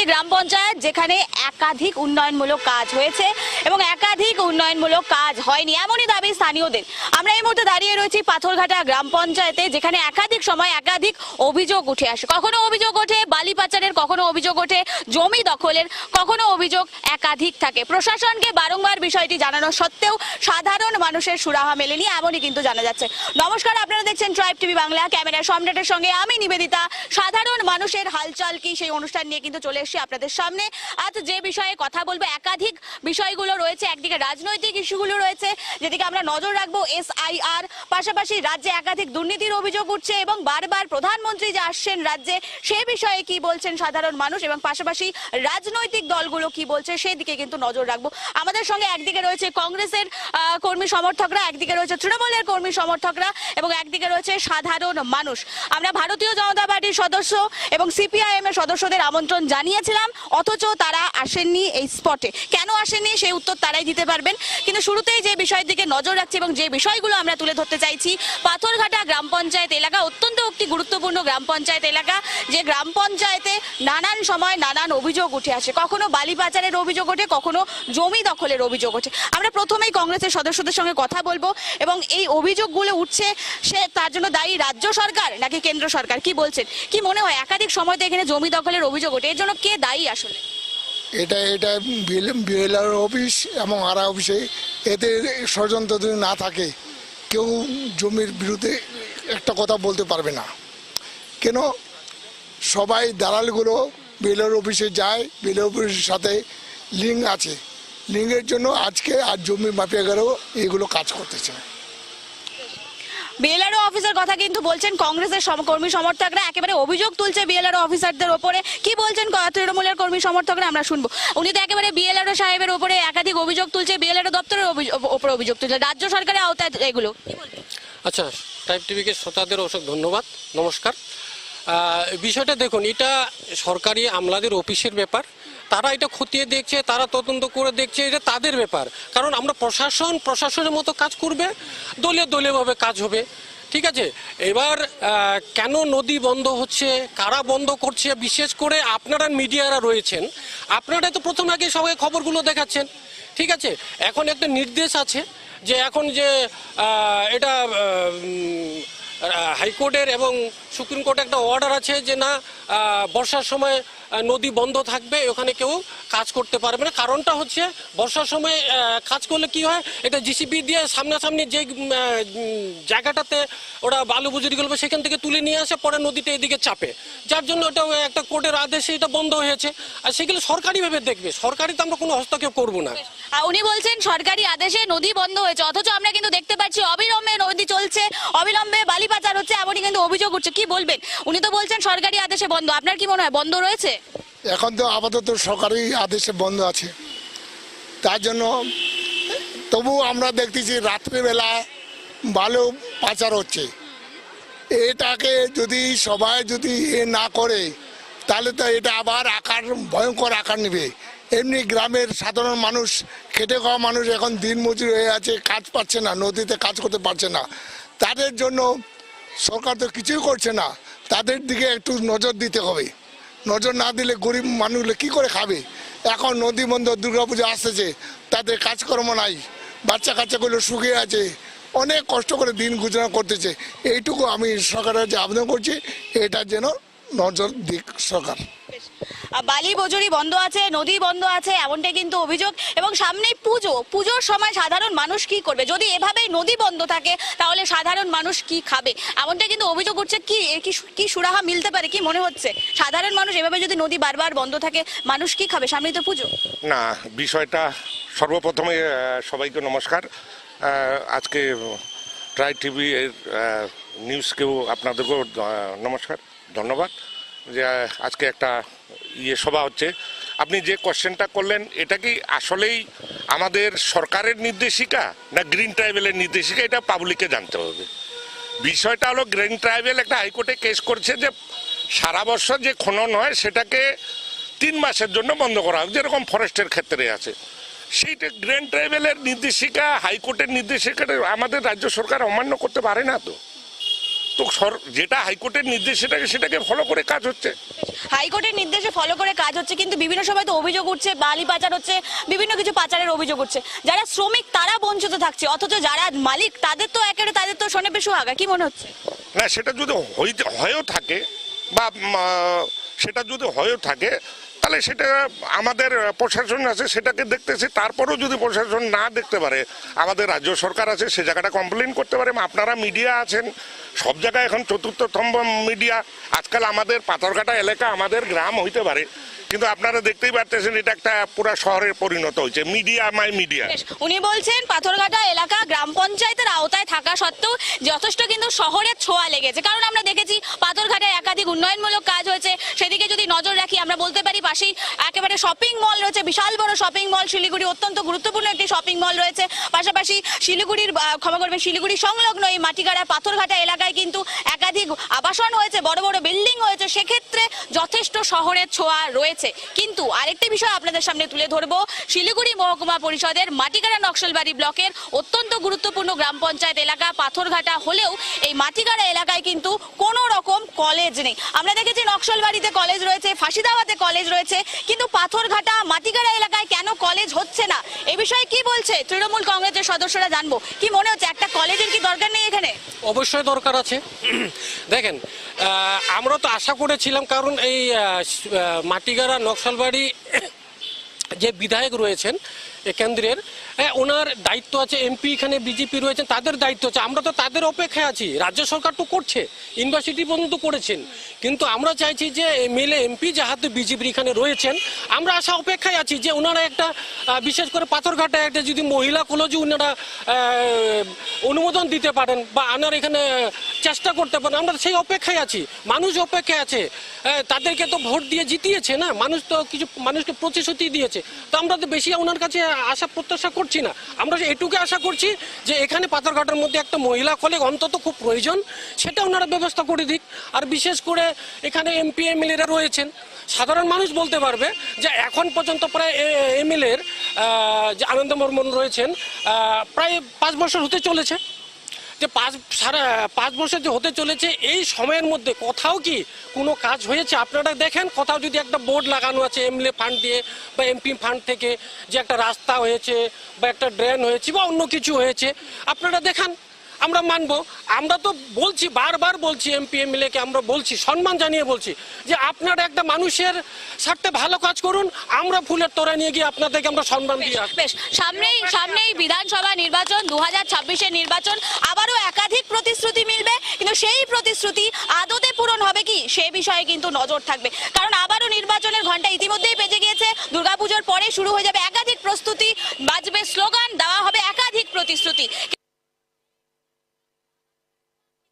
একটি গ্রাম পঞ্চায়েত যেখানে একাধিক উন্নয়নমূলক কাজ হয়েছে। এবং একাধিক উন্নয়নমূলক কাজ হয়নি। এমনই দাবি স্থানীয়দের। আমরা এই মুহূর্তে দাঁড়িয়ে রয়েছি পাথরঘাটা গ্রাম পঞ্চায়েতে, যেখানে একাধিক সময় একাধিক অভিযোগ উঠে আসে। কখনো অভিযোগ ওঠে বালি পাচারের, কখনো অভিযোগ ওঠে জমি দখলের, কখনো অভিযোগ একাধিক থাকে। প্রশাসনকে বারংবার বিষয়টি জানানো সত্ত্বেও সাধারণ মানুষের সুরাহা মেলেনি, এমনই কিন্তু জানা যাচ্ছে। নমস্কার, আপনারা দেখছেন ট্রাইব টিভি বাংলা। ক্যামেরা সম্রাটের সঙ্গে আমি নিবেদিতা। সাধারণ মানুষের হালচাল কি? সেই অনুষ্ঠান নিয়ে কিন্তু চলে এসেছি আপনাদের সামনে। আজ যে বিষয়ে কথা বলব, একাধিক বিষয়গুলো রয়েছে, একদিকে রাজনৈতিক ইস্যুগুলো রয়েছে, যেদিকে আমরা নজর রাখব এসআইআর পাশাপাশি রাজ্যে একাধিক দুর্নীতির অভিযোগ উঠছে এবং বারবার প্রধানমন্ত্রী যে আসছেন রাজ্যে, সে বিষয়ে কি বলছেন সাধারণ মানুষ এবং পাশাপাশি রাজনৈতিক দলগুলো কি বলছে, সেদিকে কিন্তু নজর রাখব। আমাদের সঙ্গে একদিকে রয়েছে কংগ্রেসের কর্মী সমর্থকরা, একদিকে রয়েছে তৃণমূলের কর্মী সমর্থকরা এবং একদিকে রয়েছে সাধারণ মানুষ। আমরা ভারতীয় জনতা পার্টির সদস্য এবং সিপিআইএম এর সদস্যদের আমন্ত্রণ জানিয়েছিলাম, অথচ তারা আসেননি এই স্পটে কেন আসেননি? সেই উত্তর তারাই দিতে পারবেন। কিন্তু শুরুতেই যে বিষয়ের দিকে নজর রাখছি এবং যে বিষয়গুলো আমরা তুলে ধরতে চাইছি, পাথরঘাটা গ্রাম পঞ্চায়েত এলাকা অত্যন্ত একটি গুরুত্বপূর্ণ গ্রাম পঞ্চায়েত এলাকা, যে গ্রাম পঞ্চায়েতে নানান সময় নানান অভিযোগ উঠে আসে। কখনো বালি পাচারের অভিযোগ ওঠে, কখনো জমি দখলের অভিযোগ ওঠে। আমরা প্রথমেই কংগ্রেসের সদস্যদের সঙ্গে কথা বলব এবং এই অভিযোগগুলো উঠছে, সে তার জন্য দায়ী রাজ্য সরকার নাকি কেন্দ্র সরকার? কি বলছেন? কি মনে হয় একাধিক সময়তে এখানে জমি দখলের অভিযোগ ওঠে, এর জন্য কে দায়ী আসলে? এটা এটা বিএলআর অফিস এবং আরা অফিসে এতে ষড়যন্ত্র যদি না থাকে, কেউ জমির বিরুদ্ধে একটা কথা বলতে পারবে না। কেন? সবাই দালালগুলো বিএলআর অফিসে যায়, বিএলআর অফিসের সাথে লিঙ্ক আছে। লিঙ্কের জন্য আজকে আর জমি মাফিয়াগারও এগুলো কাজ করতেছে। বিএলআরও অফিসার কথা কিন্তু বলছেন কংগ্রেসের কর্মী সমর্থকরা। একেবারে অভিযোগ তুলছে বিএলআরও অফিসারদের ওপরে। কি বলছেন তৃণমূলের কর্মী সমর্থকরা? আমরা শুনব। উনি তো একেবারে বিএলআরও সাহেবের ওপরে একাধিক অভিযোগ তুলছে বিএলআরও দপ্তরের ওপরে অভিযোগ তুলছে। রাজ্য সরকারের আওতায় এগুলো। আচ্ছা টাইপ টিভিকে শ্রোতাদের অসংখ্য ধন্যবাদ। নমস্কার। বিষয়টা দেখুন, এটা সরকারি আমলাদের অফিসের ব্যাপার। তারা এটা খতিয়ে দেখছে, তারা তদন্ত করে দেখছে, এটা তাদের ব্যাপার। কারণ আমরা প্রশাসন, প্রশাসনের মতো কাজ করবে, দলীয় দলীয়ভাবে কাজ হবে। ঠিক আছে? এবার কেন নদী বন্ধ হচ্ছে, কারা বন্ধ করছে, বিশেষ করে আপনারা মিডিয়ারা রয়েছেন, আপনারা তো প্রথম আগে সবাই খবরগুলো দেখাচ্ছেন। ঠিক আছে? এখন একটা নির্দেশ আছে যে, এখন যে এটা হাইকোর্টের এবং সুপ্রিম কোর্টে একটা অর্ডার আছে যে না বর্ষার সময় নদী বন্ধ থাকবে, ওখানে কেউ কাজ করতে পারবে না। কারণটা হচ্ছে, বর্ষার সময় কাজ করলে কি হয়, এটা জিসিবি দিয়ে সামনাসামনি যে জায়গাটাতে ওরা বালু বুজুরি করবে, সেখান থেকে তুলে নিয়ে আসে, পরে নদীতে এদিকে চাপে। যার জন্য এটা একটা কোর্টের আদেশে এটা বন্ধ হয়েছে। আর সেগুলো সরকারিভাবে দেখবে, সরকারি তো আমরা কোনো হস্তক্ষেপ করব না। উনি বলছেন, সরকারি আদেশে নদী বন্ধ হয়েছে, অথচ আমরা কিন্তু দেখতে পাচ্ছি, অবিলম্বে নদী চলছে, অবিলম্বে বালি পাচার হচ্ছে, এমনই কিন্তু অভিযোগ উঠছে। কি বলবেন? উনি তো বলছেন সরকারি আদেশে বন্ধ। আপনার কি মনে হয়, বন্ধ রয়েছে? এখন তো আপাতত সরকারি আদেশে বন্ধ আছে। তার জন্য তবু আমরা দেখতেছি রাত্রিবেলা ভালো পাচার হচ্ছে। এটাকে যদি সবাই যদি এ না করে, তাহলে তো এটা আবার আকার, ভয়ঙ্কর আকার নেবে। এমনি গ্রামের সাধারণ মানুষ, খেটে খাওয়া মানুষ এখন দিন মজুরি হয়ে আছে, কাজ পাচ্ছে না, নদীতে কাজ করতে পারছে না। তাদের জন্য সরকার তো কিছুই করছে না। তাদের দিকে একটু নজর দিতে হবে। নজর না দিলে গরিব মানুষগুলো কি করে খাবে? এখন নদী বন্ধ, দুর্গাপুজো আসতেছে, তাদের কাজকর্ম নাই, বাচ্চা কাচ্চাগুলো শুকিয়ে আছে, অনেক কষ্ট করে দিন গুজরা করতেছে। এইটুকু আমি সরকারের যে আবেদন করছি, এটা যেন নজর দিক সরকার। বালি বজরি বন্ধ আছে, নদী বন্ধ আছে, এমনটাই কিন্তু অভিযোগ। এবং সামনেই পুজো। পুজোর সময় সাধারণ মানুষ কি করবে? যদি এভাবেই নদী বন্ধ থাকে, তাহলে সাধারণ মানুষ কি খাবে? এমনটা কিন্তু অভিযোগ উঠছে। কি কি সুরাহা মিলতে পারে? কি মনে হচ্ছে? সাধারণ মানুষ এভাবে যদি নদী বারবার বন্ধ থাকে, মানুষ কি খাবে? সামনেই তো পুজো। না, বিষয়টা সর্বপ্রথমে সবাইকে নমস্কার। আজকে ট্রাই টিভি এর নিউজকেও আপনাদেরকেও নমস্কার, ধন্যবাদ। যে আজকে একটা ইয়ে সভা হচ্ছে। আপনি যে কোশ্চেনটা করলেন, এটা কি আসলেই আমাদের সরকারের নির্দেশিকা না গ্রিন ট্রাইবেলের নির্দেশিকা? এটা পাবলিককে জানতে হবে। বিষয়টা হলো, গ্রিন ট্রাইবেল একটা হাইকোর্টে কেস করছে যে সারা বছর যে খনন হয়, সেটাকে তিন মাসের জন্য বন্ধ করা হোক যেরকম ফরেস্টের ক্ষেত্রে আছে। সেইটা গ্র্যান্ড ট্রাইবেলের নির্দেশিকা, হাইকোর্টের নির্দেশিকাটা আমাদের রাজ্য সরকার অমান্য করতে পারে না তো? তো যেটা হাইকোর্টের নির্দেশ সেটাকে সেটাকে ফলো করে কাজ হচ্ছে। হাইকোর্টের নির্দেশে ফলো করে কাজ হচ্ছে কিন্তু বিভিন্ন সময় তো অভিযোগ উঠছে বালি পাচার হচ্ছে বিভিন্ন কিছু পাচারের অভিযোগ উঠছে। যারা শ্রমিক তারা বঞ্চিত থাকছে অথচ যারা মালিক তাদের তো একেবারে তাদের তো শোনে বেশু আগা কি মনে হচ্ছে? না সেটা যদি হয়েও থাকে বা সেটা যদি হয়েও থাকে তাহলে সেটা আমাদের প্রশাসন আছে, সেটাকে দেখতেছে। তারপরেও যদি প্রশাসন না দেখতে পারে, আমাদের রাজ্য সরকার আছে, সে জায়গাটা কমপ্লেন করতে পারে। আপনারা মিডিয়া আছেন, সব জায়গায় এখন চতুর্থ স্তম্ভ মিডিয়া আজকাল আমাদের পাথরঘাটা এলাকা, আমাদের গ্রাম হইতে পারে। কিন্তু আপনারা দেখতেই পারতেছেন, এটা একটা পুরা শহরে পরিণত হয়েছে। মিডিয়া মাই মিডিয়া উনি বলছেন, পাথরঘাটা এলাকা গ্রাম পঞ্চায়েতের আওতায় থাকা সত্ত্বেও যথেষ্ট কিন্তু শহরের ছোঁয়া লেগেছে। কারণ আমরা দেখেছি, পাথরঘাটায় একাধিক উন্নয়নমূলক কাজ হয়েছে। সেদিকে যদি নজর রাখি, আমরা বলতে পারি পাশেই একেবারে শপিং মল রয়েছে, বিশাল বড় শপিং মল শিলিগুড়ি অত্যন্ত গুরুত্বপূর্ণ একটি শপিং মল রয়েছে। পাশাপাশি শিলিগুড়ির ক্ষমা করবে শিলিগুড়ি সংলগ্ন এই মাটিগাড়া পাথরঘাটা এলাকায় কিন্তু একাধিক আবাসন হয়েছে, বড় বড় বিল্ডিং হয়েছে। সেক্ষেত্রে যথেষ্ট শহরের ছোঁয়া রয়েছে। কিন্তু আরেকটি বিষয় আপনাদের সামনে তুলে ধরবো। শিলিগুড়ি মহকুমা পরিষদের মাটিগাড়া নকশালবাড়ি ব্লকের অত্যন্ত গুরুত্বপূর্ণ গ্রাম পঞ্চায়েত এলাকা, পাথরঘাটা হলেও এই মাটিগাড়া এলাকায় কিন্তু কোনো রকম কলেজ নেই। আমরা দেখেছি নকশালবাড়িতে কলেজ রয়েছে ফাঁসিদাবাতে কলেজ রয়েছে কিন্তু পাথরঘাটা মাটিগাড়া এলাকায় কেন কলেজ হচ্ছে না? এ বিষয়ে কি বলছে তৃণমূল কংগ্রেসের সদস্যরা জানব। কি মনে হচ্ছে, একটা কলেজের কি দরকার নেই এখানে? অবশ্যই দরকার আছে। দেখেন আমরা তো আশা করেছিলাম, কারণ এই মাটিগাড়া নকশালবাড়ি যে বিধায়ক রয়েছেন কেন্দ্রের। ওনার দায়িত্ব আছে, এমপি এখানে বিজেপি রয়েছেন, তাদের দায়িত্ব আছে। আমরা তো তাদের অপেক্ষায় আছি। রাজ্য সরকার তো করছে, ইউনিভার্সিটি পর্যন্ত করেছেন। কিন্তু আমরা চাইছি যে, এমএলএ, এমপি যাহাতে বিজেপি এখানে রয়েছেন, আমরা আশা অপেক্ষায় আছি যে ওনারা একটা বিশেষ করে পাথরঘাটায় একটা যদি মহিলা কলেজে ওনারা অনুমোদন দিতে পারেন বা আনার এখানে চেষ্টা করতে পারেন, আমরা সেই অপেক্ষায় আছি। মানুষ অপেক্ষায় আছে। তাদেরকে তো ভোট দিয়ে জিতিয়েছে না? মানুষ তো কিছু, মানুষকে প্রতিশ্রুতি দিয়েছে। তো আমরা তো বেশি ওনার কাছে আশা প্রত্যাশা করছি না। আমরা এটুকু আশা করছি যে এখানে পাথরঘাটের মধ্যে একটা মহিলা কলেজ অন্তত খুব প্রয়োজন, সেটা ওনারা ব্যবস্থা করে দিক। আর বিশেষ করে এখানে এমপি এমএলএরা রয়েছেন। সাধারণ মানুষ বলতে পারবে যে এখন পর্যন্ত প্রায় এমএলএর যে আনন্দ মর্মন রয়েছেন প্রায় পাঁচ বছর হতে চলেছে। যে পাঁচ, সারা পাঁচ বছর যে হতে চলেছে, এই সময়ের মধ্যে কোথাও কি কোনো কাজ হয়েছে? আপনারা দেখেন, কোথাও যদি একটা বোর্ড লাগানো আছে, এমএলএ ফান্ড দিয়ে বা এমপি ফান্ড থেকে যে একটা রাস্তা হয়েছে বা একটা ড্রেন হয়েছে বা অন্য কিছু হয়েছে, আপনারা দেখান আমরা মানবো। আমরা তো বলছি বারবার বলছি এমপি এমএলএ কে আমরা বলছি সম্মান জানিয়ে বলছি যে আপনারা একটা মানুষের স্বার্থে ভালো কাজ করুন আমরা ফুলের তোরা নিয়ে গিয়ে আপনাদেরকে আমরা সম্মান দিয়ে। বেশ সামনেই সামনেই বিধানসভা নির্বাচন দু হাজার ছাব্বিশের নির্বাচন আবারও একাধিক প্রতিশ্রুতি মিলবে কিন্তু সেই প্রতিশ্রুতি আদতে পূরণ হবে কি? সে বিষয়ে কিন্তু নজর থাকবে। কারণ আবারও নির্বাচনের ঘণ্টা ইতিমধ্যেই বেজে গিয়েছে দুর্গাপুজোর পরে শুরু হয়ে যাবে একাধিক প্রস্তুতি বাজবে স্লোগান দেওয়া হবে একাধিক প্রতিশ্রুতি।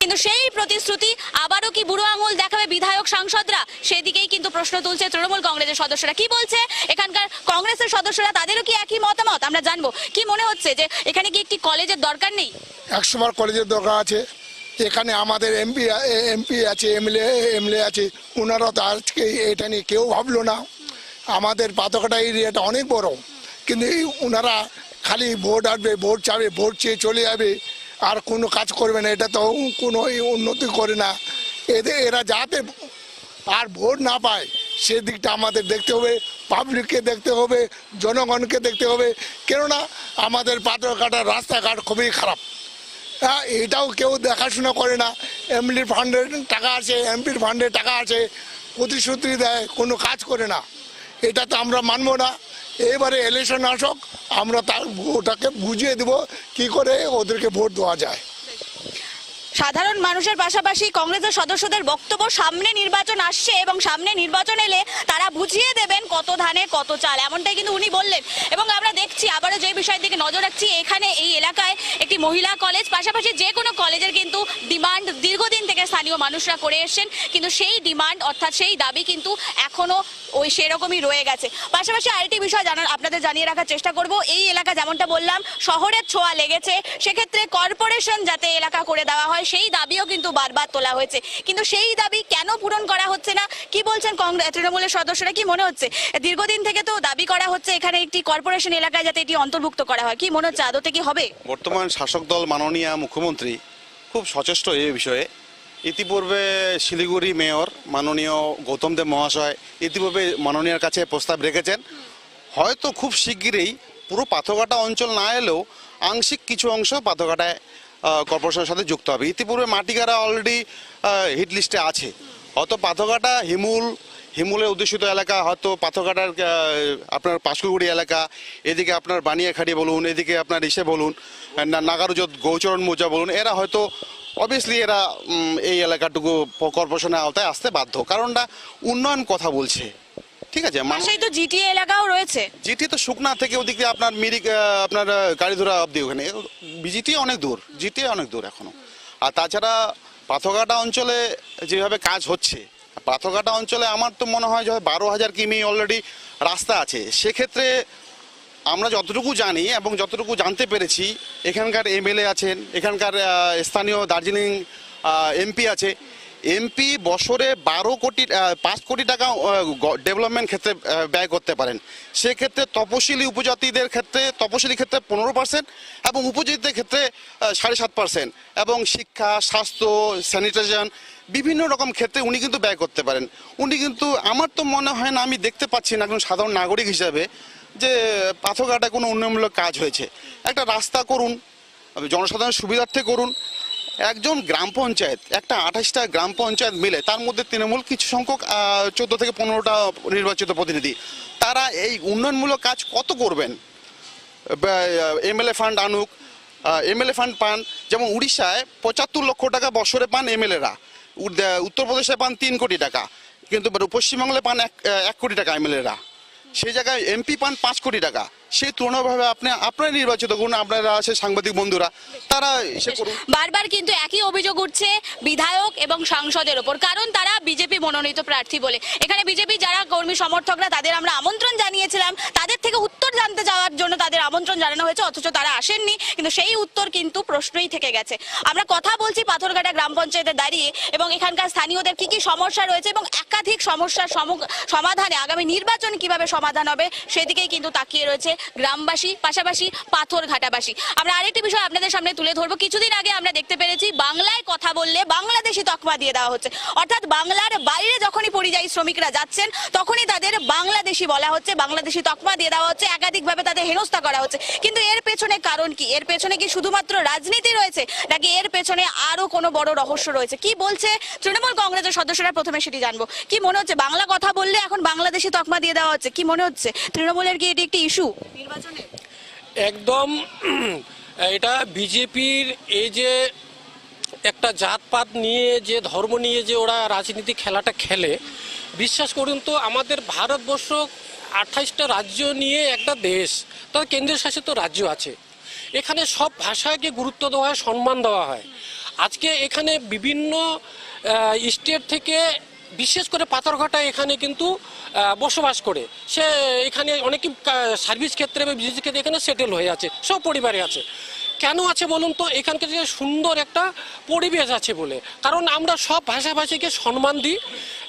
কিন্তু সেই প্রতিশ্রুতি আবারও কি বুড়ো আঙুল দেখাবে বিধায়ক সাংসদরা? সেদিকেই কিন্তু প্রশ্ন তুলছে তৃণমূল কংগ্রেসের সদস্যরা। কি বলছে? এখানকার কংগ্রেসের সদস্যরা, তাদেরও কি একই মতামত? আমরা জানব। কি মনে হচ্ছে যে এখানে কি একটি কলেজের দরকার নেই? একশোবার কলেজের দরকার আছে। এখানে আমাদের এমপি এমপি আছে, এমএলএ এমএলএ আছে। ওনারা তো আজকে এটা নিয়ে কেউ ভাবলো না। আমাদের পাতকাটা এরিয়াটা অনেক বড়। কিন্তু ওনারা খালি ভোট আসবে, ভোট চাবে, ভোট চেয়ে চলে যাবে। আর কোনো কাজ করবে না, এটা তো কোনো উন্নতি করে না। এদের এরা যাতে আর ভোট না পায়, সেদিকটা আমাদের দেখতে হবে পাবলিককে দেখতে হবে, জনগণকে দেখতে হবে। কেননা, আমাদের পাথরঘাটার রাস্তাঘাট খুবই খারাপ। হ্যাঁ এটাও কেউ দেখাশোনা করে না। এমএলএ ফান্ডের টাকা আছে এমপির ফান্ডের টাকা আছে, প্রতিশ্রুতি দেয়, কোনো কাজ করে না। এটা তো আমরা মানবো না। এবারে ইলেকশন আসক আমরা তার ওটাকে বুঝিয়ে দেবো কি করে ওদেরকে ভোট দেওয়া যায়। সাধারণ মানুষের পাশাপাশি কংগ্রেসের সদস্যদের বক্তব্য সামনে নির্বাচন আসছে এবং সামনে নির্বাচন এলে তারা বুঝিয়ে দেবেন কত ধানে, কত চাল। এমনটাই কিন্তু উনি বললেন। এবং আমরা দেখছি, আবারও যে বিষয়ের দিকে নজর রাখছি, এখানে এই এলাকায় একটি মহিলা কলেজ, পাশাপাশি যে কোনো কলেজের কিন্তু ডিমান্ড দীর্ঘদিন থেকে স্থানীয় মানুষরা করে এসেছেন। কিন্তু সেই ডিমান্ড, অর্থাৎ সেই দাবি কিন্তু এখনও ওই সেরকমই রয়ে গেছে। পাশাপাশি আরেকটি বিষয় জানার, আপনাদের জানিয়ে রাখার চেষ্টা করব। এই এলাকা যেমনটা বললাম, শহরের ছোঁয়া লেগেছে। সেক্ষেত্রে কর্পোরেশন যাতে এলাকা করে দেওয়া হয় সেই দাবিও কিন্তু বারবার তোলা হয়েছে। কিন্তু সেই দাবি কেন পূরণ করা হচ্ছে না? কি বলছেন কংগ্রেস তৃণমূলের সদস্যরা? কি মনে হচ্ছে? দীর্ঘদিন থেকে তো দাবি করা হচ্ছে এখানে একটি কর্পোরেশন এলাকায় যাতে এটি অন্তর্ভুক্ত করা হয়। কি মনে হচ্ছে? আদতে কি হবে? বর্তমান শাসক দল মাননীয় মুখ্যমন্ত্রী খুব সচেষ্ট এই বিষয়ে। ইতিপূর্বে শিলিগুড়ি মেয়র মাননীয় গৌতম দেব মহাশয় ইতিপূর্বে মাননীয়ার কাছে প্রস্তাব রেখেছেন। হয়তো খুব শিগগিরই পুরো পাথরঘাটা অঞ্চল না এলেও আংশিক কিছু অংশ পাথরঘাটায় কর্পোরেশনের সাথে যুক্ত হবে। ইতিপূর্বে মাটিগাড়া অলরেডি হিট লিস্টে আছে। হয়তো পাথরঘাটা, হিমুল, হিমুলের উদ্দেশিত এলাকা, হয়তো পাথরঘাটার আপনার পাঁচকুগুড়ি এলাকা, এদিকে আপনার বানিয়াখাড়ি বলুন, এদিকে আপনার ইসে বলুন নাগারুজত, গৌচরণ মোজা বলুন, এরা হয়তো অবভিয়াসলি এরা এই এলাকাটুকু কর্পোরেশনের আওতায় আসতে বাধ্য। কারণটা উন্নয়ন কথা বলছে। ঠিক আছে পাশেই তো জিটিএ এলাকাও রয়েছে। জিটি তো শুকনা থেকে ওদিকে আপনার মিরিক আপনার গাড়িধরা অবধি ওখানে। জিটি অনেক দূর জিটি অনেক দূর এখনও। আর তাছাড়া পাথরঘাটা অঞ্চলে যেভাবে কাজ হচ্ছে পাথরঘাটা অঞ্চলে আমার তো মনে হয় যে বারো হাজার কিমি অলরেডি রাস্তা আছে। সেক্ষেত্রে আমরা যতটুকু জানি এবং যতটুকু জানতে পেরেছি এখানকার এমএলএ আছেন এখানকার স্থানীয় দার্জিলিং এমপি আছে এমপি বছরে বারো কোটি পাঁচ কোটি টাকা ডেভেলপমেন্ট ক্ষেত্রে ব্যয় করতে পারেন। সেক্ষেত্রে তপশিলি উপজাতিদের ক্ষেত্রে, তপশিলি ক্ষেত্রে পনেরো পার্সেন্ট এবং উপজাতিদের ক্ষেত্রে সাড়ে সাত পার্সেন্ট এবং শিক্ষা, স্বাস্থ্য স্যানিটেশন বিভিন্ন রকম ক্ষেত্রে উনি কিন্তু ব্যয় করতে পারেন। উনি কিন্তু, আমার তো মনে হয় না, আমি দেখতে পাচ্ছি না একজন সাধারণ নাগরিক হিসাবে যে পাথরঘাটায় কোনো উন্নয়নমূলক কাজ হয়েছে। একটা রাস্তা করুন, জনসাধারণের সুবিধার্থে করুন একজন গ্রাম পঞ্চায়েত, একটা আঠাশটা গ্রাম পঞ্চায়েত মিলে, তার মধ্যে তৃণমূল কিছু সংখ্যক চোদ্দ থেকে পনেরোটা নির্বাচিত প্রতিনিধি, তারা এই উন্নয়নমূলক কাজ কত করবেন? এমএলএ ফান্ড আনুক এমএলএ ফান্ড পান, যেমন উড়িষ্যায় পঁচাত্তর লক্ষ টাকা বছরে পান এমএলএরা উত্তরপ্রদেশে পান তিন কোটি টাকা, কিন্তু পশ্চিমবাংলায় পান এক কোটি টাকা এমএলএরা সেই জায়গায় এমপি পান পাঁচ কোটি টাকা সেই তুলনাভাবে আপনি আপনারা নির্বাচিত করুন, আপনারা আছে সাংবাদিক বন্ধুরা, তারা করুন। বারবার কিন্তু একই অভিযোগ উঠছে বিধায়ক এবং সাংসদের ওপর, কারণ তারা বিজেপি মনোনীত প্রার্থী বলে। এখানে বিজেপি যারা কর্মী সমর্থকরা, তাদের আমরা আমন্ত্রণ জানিয়েছিলাম। তাদের থেকে উত্তর জানতে যাওয়ার জন্য তাদের আমন্ত্রণ জানানো হয়েছে, অথচ তারা আসেননি, কিন্তু সেই উত্তর কিন্তু প্রশ্নই থেকে গেছে। আমরা কথা বলছি পাথরঘাটা গ্রাম পঞ্চায়েতে দাঁড়িয়ে, এবং এখানকার স্থানীয়দের কি কি সমস্যা রয়েছে এবং একাধিক সমস্যার সম- সমাধানে আগামী নির্বাচন কীভাবে সমাধান হবে, সেদিকেই কিন্তু তাকিয়ে রয়েছে গ্রামবাসী, পাশাপাশি পাথরঘাটাবাসী আমরা আরেকটি বিষয় আপনাদের সামনে তুলে ধরবো। কিছুদিন আগে আমরা দেখতে পেরেছি, বাংলায় কথা বললে বাংলাদেশি তকমা দিয়ে দেওয়া হচ্ছে। অর্থাৎ বাংলার বাইরে যখনই পরিযায়ী শ্রমিকরা যাচ্ছেন, তখনই তাদের বাংলাদেশি বলা হচ্ছে, বাংলাদেশি তকমা দিয়ে দেওয়া হচ্ছে, একাধিকভাবে তাদের হেনস্থা করা হচ্ছে। কিন্তু এর পেছনে কারণ কি? এর পেছনে কি শুধুমাত্র রাজনীতি রয়েছে, নাকি এর পেছনে আরও কোনো বড় রহস্য রয়েছে? কি বলছে তৃণমূল কংগ্রেসের সদস্যরা? প্রথমে সেটি জানব। কি মনে হচ্ছে, বাংলা কথা বললে এখন বাংলাদেশি তকমা দিয়ে দেওয়া হচ্ছে? কি মনে হচ্ছে? তৃণমূলের কি এটি একটি ইস্যু একদম, এটা বিজেপির এই যে একটা জাতপাত নিয়ে যে ধর্ম নিয়ে যে ওরা রাজনীতি খেলাটা খেলে, বিশ্বাস করুন তো, আমাদের ভারতবর্ষ আঠাইশটা রাজ্য নিয়ে একটা দেশ, তার কেন্দ্রীয় শাসিত রাজ্য আছে। এখানে সব ভাষাকে গুরুত্ব দেওয়া সম্মান দেওয়া হয়। আজকে এখানে বিভিন্ন স্টেট থেকে বিশেষ করে পাথরঘাটা এখানে কিন্তু বসবাস করে। সে এখানে অনেক সার্ভিস ক্ষেত্রে বা বিজনেস ক্ষেত্রে এখানে সেটেল হয়ে আছে, সব পরিবারে আছে। কেন আছে বলুন তো? এখানকার যে সুন্দর একটা পরিবেশ আছে বলে। কারণ আমরা সব ভাষাভাষীকে সম্মান দিই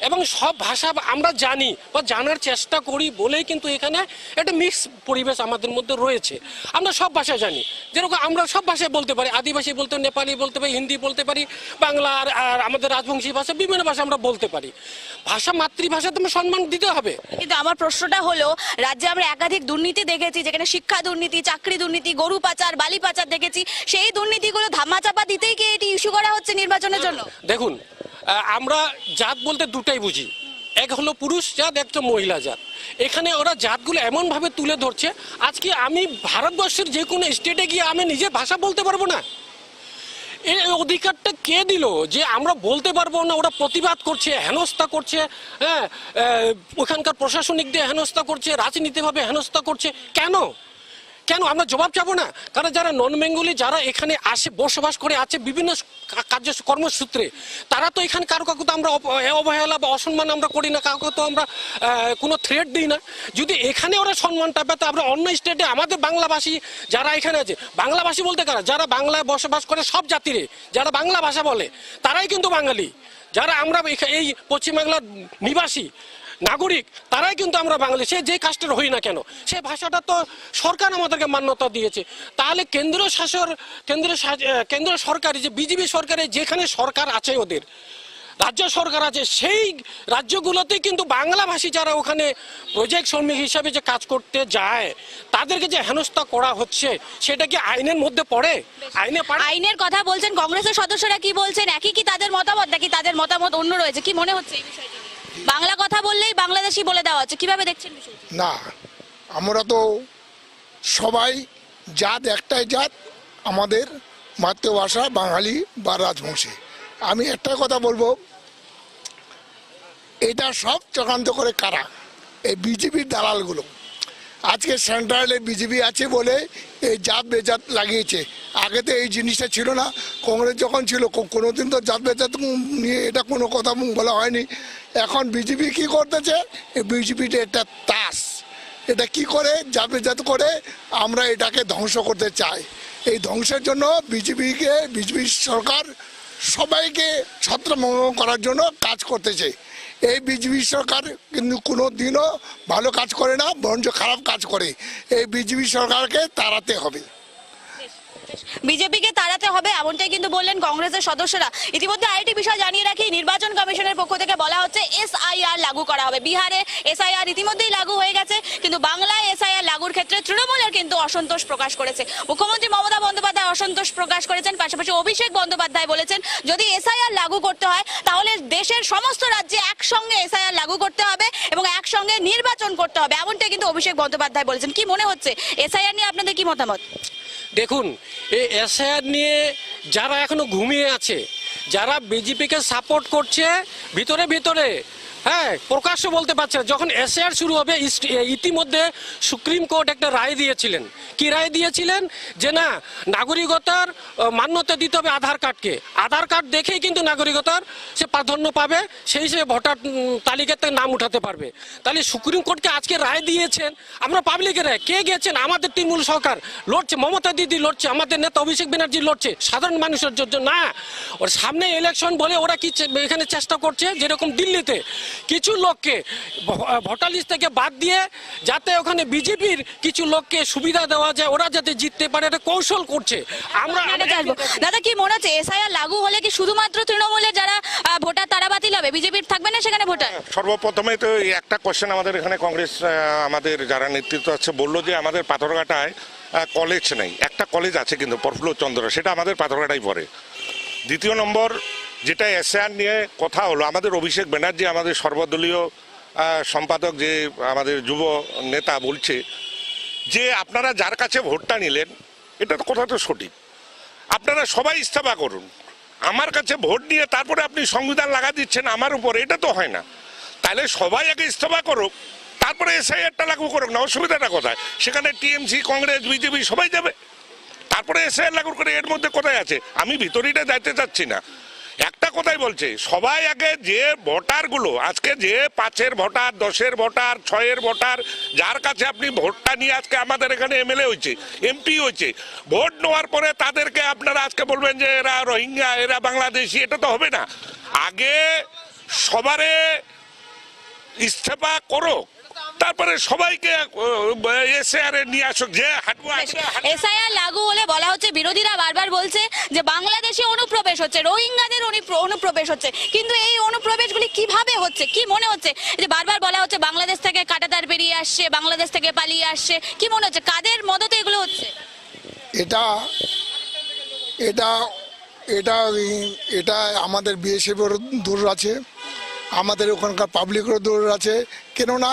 এবং সব ভাষা আমরা জানি বা জানার চেষ্টা করি বলেই কিন্তু এখানে একটা মিক্স পরিবেশ আমাদের মধ্যে রয়েছে। আমরা সব ভাষা জানি। যেরকম আমরা সব ভাষায় বলতে পারি। আদিবাসী বলতে নেপালি বলতে পারি, হিন্দি বলতে পারি, বাংলা আর আমাদের রাজবংশী ভাষা, বিভিন্ন ভাষা আমরা বলতে পারি। ভাষা মাতৃভাষা তুমি সম্মান দিতে হবে। কিন্তু আমার প্রশ্নটা হলো, রাজ্যে আমরা একাধিক দুর্নীতি দেখেছি, যেখানে শিক্ষা দুর্নীতি, চাকরি দুর্নীতি, গরু পাচার, বালি পাচার দেখেছি। সেই দুর্নীতিগুলো ধামাচাপা দিতেই কি এটি ইস্যু করা হচ্ছে নির্বাচনের জন্য? দেখুন আমরা জাত বলতে দুটাই বুঝি। এক হলো পুরুষ জাত একটা মহিলা জাত। এখানে ওরা জাতগুলো এমনভাবে তুলে ধরছে, আজকে আমি ভারতবর্ষের যে কোনো স্টেটে গিয়ে আমি নিজের ভাষা বলতে পারব না? এই অধিকারটা কে দিল যে আমরা বলতে পারব না? ওরা প্রতিবাদ করছে, হেনস্থা করছে হ্যাঁ? ওখানকার প্রশাসনিক দিয়ে হেনস্থা করছে, রাজনীতিভাবে হেনস্থা করছে। কেন? কেন? আমরা জবাব চাবো না? কারণ যারা নন বেঙ্গলি যারা এখানে আসে, বসবাস করে, আছে বিভিন্ন কার্য কর্মসূত্রে, তারা তো এখানে কারও কাউকে তো আমরা অবহেলা বা অসম্মান আমরা করি না, কাউকে তো আমরা কোনো থ্রেট দিই না। যদি এখানে ওরা সম্মানটা পেতো আমরা অন্য স্টেটে আমাদের বাংলাভাষী যারা এখানে আছে, বাংলাভাষী বলতে কারা? যারা বাংলায় বসবাস করে সব জাতিরে, যারা বাংলা ভাষা বলে, তারাই কিন্তু বাঙালি। যারা আমরা এই পশ্চিমবাংলার নিবাসী নাগরিক তারাই কিন্তু আমরা বাঙালি। সে যে কাস্টের হই না কেন সে ভাষাটা তো সরকার আমাদেরকে মান্যতা দিয়েছে। তাহলে কেন্দ্র শাসর কেন্দ্র কেন্দ্র সরকারি যে বিজেপি সরকারে যেখানে সরকার আছে ওদের রাজ্য সরকার আছে সেই রাজ্যগুলোতে কিন্তু বাংলাভাষী যারা ওখানে প্রজেক্ট শ্রমিক হিসাবে যে কাজ করতে যায় তাদেরকে যে হেনস্থা করা হচ্ছে সেটা কি আইনের মধ্যে পড়ে? আইনে আইনের কথা বলছেন কংগ্রেসের সদস্যরা কি বলছেন? একই কি তাদের মতামত নাকি তাদের মতামত অন্য রয়েছে? কি মনে হচ্ছে এই বিষয়টি? বাংলা কথা বললেই বাংলাদেশি বলে দেওয়া হচ্ছে। কীভাবে দেখছেন বিষয়টি? না, আমরা তো সবাই জাত একটাই জাত, আমাদের মাতৃভাষা বাঙালি বা রাজবংশী। আমি একটা কথা বলব, এটা সব চক্রান্ত করে কারা? এই বিজেপির দালালগুলো। আজকে সেন্ট্রালে বিজেপি আছে বলে এই জাত বেজাত লাগিয়েছে। আগে তো এই জিনিসটা ছিল না। কংগ্রেস যখন ছিল, কো- কোনোদিন তো জাত বেজাত নিয়ে এটা কোনো কথা বলা হয়নি। এখন বিজেপি কি করতেছে? বিজেপিটা একটা তাস। এটা কি করে? জাত বেজাত করে আমরা এটাকে ধ্বংস করতে চাই। এই ধ্বংসের জন্য বিজেপিকে, বিজেপি সরকার সবাইকে ছত্রভঙ্গ করার জন্য কাজ করতেছে। এই বিজেপি সরকার কিন্তু কোনো দিনও ভালো কাজ করে না, বরঞ্চ খারাপ কাজ করে। এই বিজেপি সরকারকে তাড়াতে হবে। বিজেপিকে তাড়াতে হবে, এমনটাই কিন্তু বললেন কংগ্রেসের সদস্যরা। ইতিমধ্যে আরেকটি বিষয় জানিয়ে রাখি, নির্বাচন কমিশনের পক্ষ থেকে বলা হচ্ছে এসআইআর লাগু করা হবে। বিহারে এসআইআর ইতিমধ্যেই লাগু হয়ে গেছে, কিন্তু বাংলায় এসআইআর লাগুর ক্ষেত্রে তৃণমূলের কিন্তু অসন্তোষ প্রকাশ করেছে। মুখ্যমন্ত্রী মমতা বন্দ্যোপাধ্যায় অসন্তোষ প্রকাশ করেছেন, পাশাপাশি অভিষেক বন্দ্যোপাধ্যায় বলেছেন, যদি এসআইআর লাগু করতে হয়, তাহলে দেশের সমস্ত রাজ্যে একসঙ্গে এসআইআর লাগু করতে হবে এবং একসঙ্গে নির্বাচন করতে হবে, এমনটাই কিন্তু অভিষেক বন্দ্যোপাধ্যায় বলেছেন। কি মনে হচ্ছে? এসআইআর নিয়ে আপনাদের কি মতামত? দেখুন এই এসআইআর নিয়ে যারা এখনও ঘুমিয়ে আছে যারা বিজেপিকে সাপোর্ট করছে ভিতরে ভিতরে হ্যাঁ প্রকাশ্য বলতে পারছে। যখন এসআইআর শুরু হবে ইতিমধ্যে সুপ্রিম কোর্ট একটা রায় দিয়েছিলেন। কি রায় দিয়েছিলেন? যে না, নাগরিকতার মান্যতা দিতে হবে আধার কার্ডকে। আধার কার্ড দেখেই কিন্তু নাগরিকতার সে প্রাধান্য পাবে, সেই হিসেবে ভোটার তালিকাতে নাম উঠাতে পারবে। তাহলে সুপ্রিম কোর্টকে আজকে রায় দিয়েছেন? আমরা পাবলিকের রায়। কে গেছেন? আমাদের তৃণমূল সরকার। লড়ছে, মমতা দিদি লড়ছে, আমাদের নেতা অভিষেক ব্যানার্জি লড়ছে, সাধারণ মানুষের জন্য না। ওর সামনে ইলেকশন বলে ওরা কি এখানে চেষ্টা করছে? যেরকম দিল্লিতে কিছু লোককে ভ- ভোটার লিস্ট থেকে বাদ দিয়ে যাতে ওখানে বিজেপির কিছু লোককে সুবিধা দেওয়া যায় ওরা যাতে জিততে পারে এটা কৌশল করছে। আমরা। দাদা কি মনে হচ্ছে এসআইআর লাগু হলে কি শুধুমাত্র তৃণমূলের যারা ভোটার তারা বাতিল হবে? বিজেপির থাকবে না সেখানে ভোটার? সর্বপ্রথমে তো এই একটা কোশ্চেন আমাদের এখানে কংগ্রেস আমাদের যারা নেতৃত্ব আছে বলল যে আমাদের পাথরঘাটায় কলেজ নেই। একটা কলেজ আছে কিন্তু প্রফুল্ল চন্দ্র সেটা আমাদের পাথরঘাটায় পড়ে। দ্বিতীয় নম্বর যেটা এসআর নিয়ে কথা হলো, আমাদের অভিষেক ব্যানার্জি, আমাদের সর্বদলীয় সম্পাদক যে আমাদের যুব নেতা বলছে, যে আপনারা যার কাছে ভোটটা নিলেন, এটা তো কথা তো সঠিক। আপনারা সবাই ইস্তফা করুন। আমার কাছে ভোট নিয়ে তারপরে আপনি সংবিধান লাগা দিচ্ছেন আমার উপর, এটা তো হয় না। তাহলে সবাই আগে ইস্তফা করুক, তারপরে এসআইআরটা লাগু করুক, না অসুবিধাটা কোথায়? সেখানে টিএমসি, কংগ্রেস, বিজেপি সবাই যাবে। তারপরে এসআইআর লাগু করে এর মধ্যে কোথায় আছে? আমি ভিতরিটা যাইতে চাচ্ছি না। একটা কথাই বলছে? সবাই আগে যে ভোটারগুলো, আজকে যে পাঁচের ভোটার, দশের ভোটার, ছয়ের ভোটার, যার কাছে আপনি ভোটটা নিয়ে আজকে আমাদের এখানে এমএলএ হয়েছে, এমপি হয়েছে, ভোট নেওয়ার পরে তাদেরকে আপনারা আজকে বলবেন যে এরা রোহিঙ্গা, এরা বাংলাদেশি, এটা তো হবে না। আগে সবারে ইস্তফা করো তারপরে সবাইকে এসে আরে নিয়ে আসুক যে হাঁটবো এসআইআর লাগু হলে বলা হচ্ছে বিরোধীরা বারবার বলছে যে বাংলাদেশে অনুপ্রবেশ হচ্ছে রোহিঙ্গাদের অনুপ্র- অনুপ্রবেশ হচ্ছে। কিন্তু এই অনুপ্রবেশগুলি কীভাবে হচ্ছে? কি মনে হচ্ছে? যে বারবার বলা হচ্ছে বাংলাদেশ থেকে কাটাতার বেরিয়ে আসছে বাংলাদেশ থেকে পালিয়ে আসছে কি মনে হচ্ছে? কাদের মদতে এগুলো হচ্ছে? এটা এটা এটা এটা আমাদের বিএসএফের দূর আছে। আমাদের ওখানকার পাবলিকেরও দূর আছে। কেননা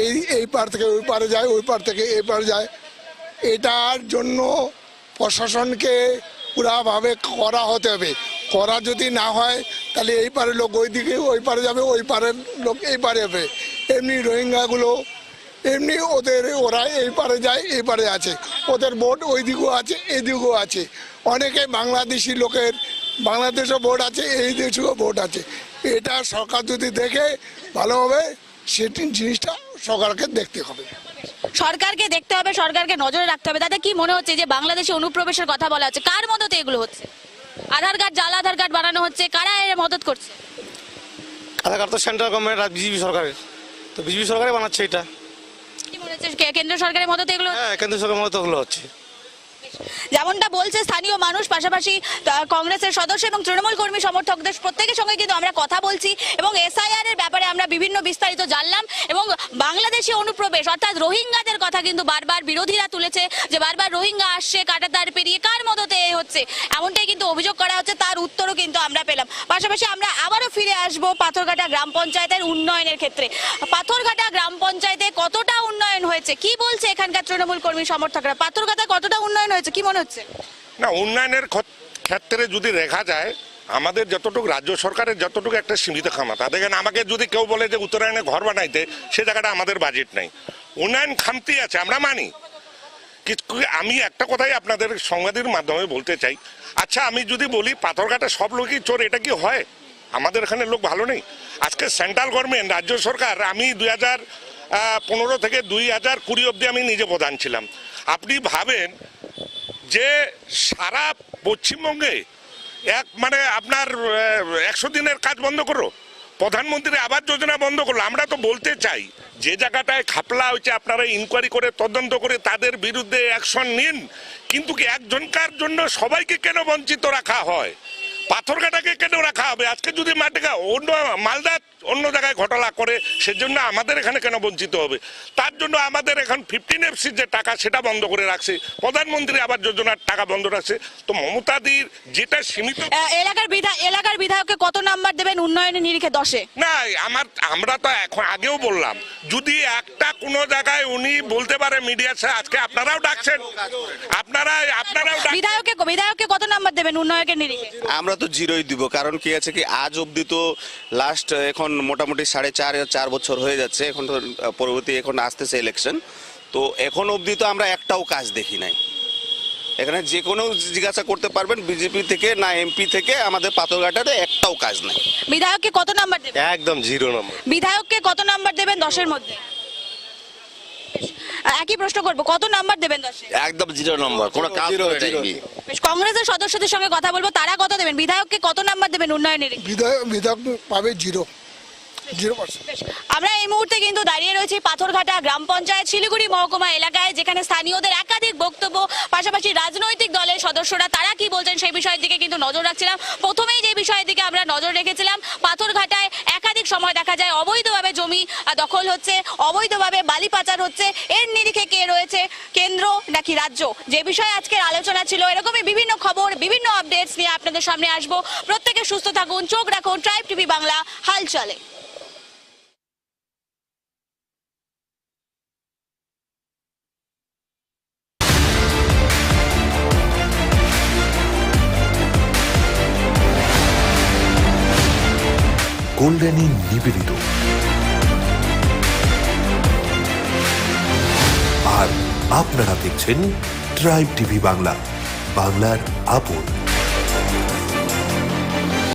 এই এই পার থেকে ওই পারে যায়, ওই পার থেকে এই পারে যায়। এটার জন্য প্রশাসনকে পুরাভাবে করা হতে হবে। করা যদি না হয়, তাহলে এই পারের লোক ওই দিকে, ওই পারে যাবে, ওই পারের লোক এই পারে যাবে। এমনি রোহিঙ্গাগুলো, এমনি ওদের, ওরা এই পারে যায়, এই পারে আছে। ওদের ভোট ওই দিকেও আছে, এই দিকেও আছে। অনেকে বাংলাদেশি লোকের, বাংলাদেশও ভোট আছে, এই দেশেও ভোট আছে। এটা সরকার যদি দেখে ভালোভাবে সেটি জিনিসটা সরকারকে দেখতে হবে। সরকারকে দেখতে হবে সরকারকে নজরে রাখতে হবে। দাদা কি মনে হচ্ছে যে বাংলাদেশে অনুপ্রবেশের কথা বলা হচ্ছে? কার মদতে এগুলো হচ্ছে? আধার কার্ড জাল আধার কার্ড বানানো হচ্ছে কারা এর মদত করছে? আধার কার্ড তো সেন্ট্রাল গভর্নমেন্ট আর বিজেপি সরকারের। তো বিজেপি সরকারই বানাচ্ছে এটা। কি মনে হচ্ছে? কেন্দ্র সরকারের মদতে এগুলো হ্যাঁ কেন্দ্র সরকারের মতো এগুলো হচ্ছে। যেমনটা বলছে স্থানীয় মানুষ, পাশাপাশি কংগ্রেসের সদস্য এবং তৃণমূল কর্মী সমর্থকদের প্রত্যেকের সঙ্গে কিন্তু আমরা কথা বলছি এবং এসআইআর এর ব্যাপারে আমরা বিভিন্ন বিস্তারিত জানলাম এবং বাংলাদেশি অনুপ্রবেশ, অর্থাৎ রোহিঙ্গাদের কথা কিন্তু বারবার বিরোধীরা তুলেছে যে বারবার রোহিঙ্গা আসছে কাটাতার পেরিয়ে কার মদতে এ হচ্ছে, এমনটাই কিন্তু অভিযোগ করা হচ্ছে, তার উত্তরও কিন্তু আমরা পেলাম। পাশাপাশি আমরা আবারও ফিরে আসব পাথরঘাটা গ্রাম পঞ্চায়েতের উন্নয়নের ক্ষেত্রে। পাথরঘাটা গ্রাম পঞ্চায়েতে কতটা হয়েছে কি বলছে এখানকার তৃণমূল কর্মী সমর্থকরা? পাথরঘাটা কতটা উন্নয়ন হয়েছে? কি মনে হচ্ছে? না, উন্নয়নের ক্ষত- ক্ষেত্রে যদি দেখা যায়, আমাদের যতটুকু রাজ্য সরকারের যতটুকু একটা সীমিত ক্ষমতা দেখেন আমাকে যদি কেউ বলে যে উত্তরায়ণে ঘর বানাইতে, সে জায়গাটা আমাদের বাজেট নাই। উন্নয়ন খামতি আছে, আমরা মানি। আমি একটা কথাই আপনাদের সংবাদের মাধ্যমে বলতে চাই। আচ্ছা আমি যদি বলি পাথরঘাটে সব লোকই চোর, এটা কি হয়? আমাদের এখানে লোক ভালো নেই? আজকে সেন্ট্রাল গভর্নমেন্ট রাজ্য সরকার, আমি দুই হাজার পনেরো থেকে দুই হাজার কুড়ি অব্দি আমি নিজে প্রধান ছিলাম। আপনি ভাবেন যে সারা পশ্চিমবঙ্গে এক মানে আপনার একশো দিনের কাজ বন্ধ করো? প্রধানমন্ত্রী আবাস যোজনা বন্ধ করল। আমরা তো বলতে চাই, যে জায়গাটায় খাপলা হয়েছে, আপনারা ইনকোয়ারি করে, তদন্ত করে, তাদের বিরুদ্ধে অ্যাকশন নিন। কিন্তু কি একজনকার জন্য সবাইকে কেন বঞ্চিত রাখা হয়? পাথরঘাটাকে কেন রাখা হবে? আজকে যদি মাটিকা অন্য মালদা অন্য জায়গায় ঘটনা করে সেজন্য আমাদের এখানে কেন বঞ্চিত হবে? তার জন্য আমাদের এখন ফিফটিন এফসির যে টাকা সেটা বন্ধ করে রাখছে। প্রধানমন্ত্রী আবাস যোজনার টাকা বন্ধ রাখছে। তো মমতাদির যেটা সীমিত এলাকার বিধায়ক এলাকার বিধায়ককে কত নাম্বার দেবেন উন্নয়নের নিরিখে দশে? না আমার আমরা তো এখন আগেও বললাম যদি একটা কোনো জায়গায় উনি বলতে পারে মিডিয়ার সাথে আজকে আপনারাও ডাকছেন। আপনারা আপনারাও বিধায়ককে বিধায়ককে কত নাম্বার দেবেন উন্নয়নের নিরিখে? আমরা তো জিরোই দিব কারণ কি আছে কি আজ অবধি তো লাস্ট এখন মোটামুটি সাড়ে চার চার বছর হয়ে যাচ্ছে এখন তো পরবর্তী এখন আসতেছে ইলেকশন তো এখন অবধি তো আমরা একটাও কাজ দেখি নাই। এখানে যে কোনো জিজ্ঞাসা করতে পারবেন বিজেপি থেকে না এমপি থেকে আমাদের পাথরঘাটাতে একটাও কাজ নাই। বিধায়ককে কত নাম্বার দেবেন? একদম জিরো নম্বর। বিধায়ককে কত নাম্বার দেবেন দশের মধ্যে? একই প্রশ্ন করব কত নাম্বার দেবেন দশে একদম জিরো নম্বর কোনো কাজ করে নাকি বেশ, কংগ্রেসের সদস্যদের সঙ্গে কথা বলব তারা কত দেবেন? বিধায়ককে কত নাম্বার দেবেন উন্নয়নের বিধায়ক বিধায়ক পাবে জিরো। আমরা এই মুহূর্তে কিন্তু দাঁড়িয়ে রয়েছি পাথরঘাটা গ্রাম পঞ্চায়েত শিলিগুড়ি মহকুমা এলাকায় যেখানে স্থানীয়দের একাধিক বক্তব্য পাশাপাশি রাজনৈতিক দলের সদস্যরা তারা কি বলছেন সেই বিষয়ের দিকে কিন্তু নজর রাখছিলাম। প্রথমেই যে বিষয়ের দিকে আমরা নজর রেখেছিলাম পাথরঘাটায় একাধিক সময় দেখা যায় আহ, দখল হচ্ছে, অবৈধভাবে বালি পাচার হচ্ছে। এর নিরিখে কে রয়েছে? কেন্দ্র নাকি রাজ্য? যে বিষয়ে আজকের আলোচনা ছিল, এরকমই বিভিন্ন খবর, বিভিন্ন আপডেটস নিয়ে আপনাদের সামনে আসব। প্রত্যেকে সুস্থ থাকুন, চোখ রাখুন ট্রাইব টিভি বাংলা, হাল চলে। কল্যাণী নিবেদিত। আপনারা দেখছেন ট্রাইব টিভি বাংলা। বাংলার আপন।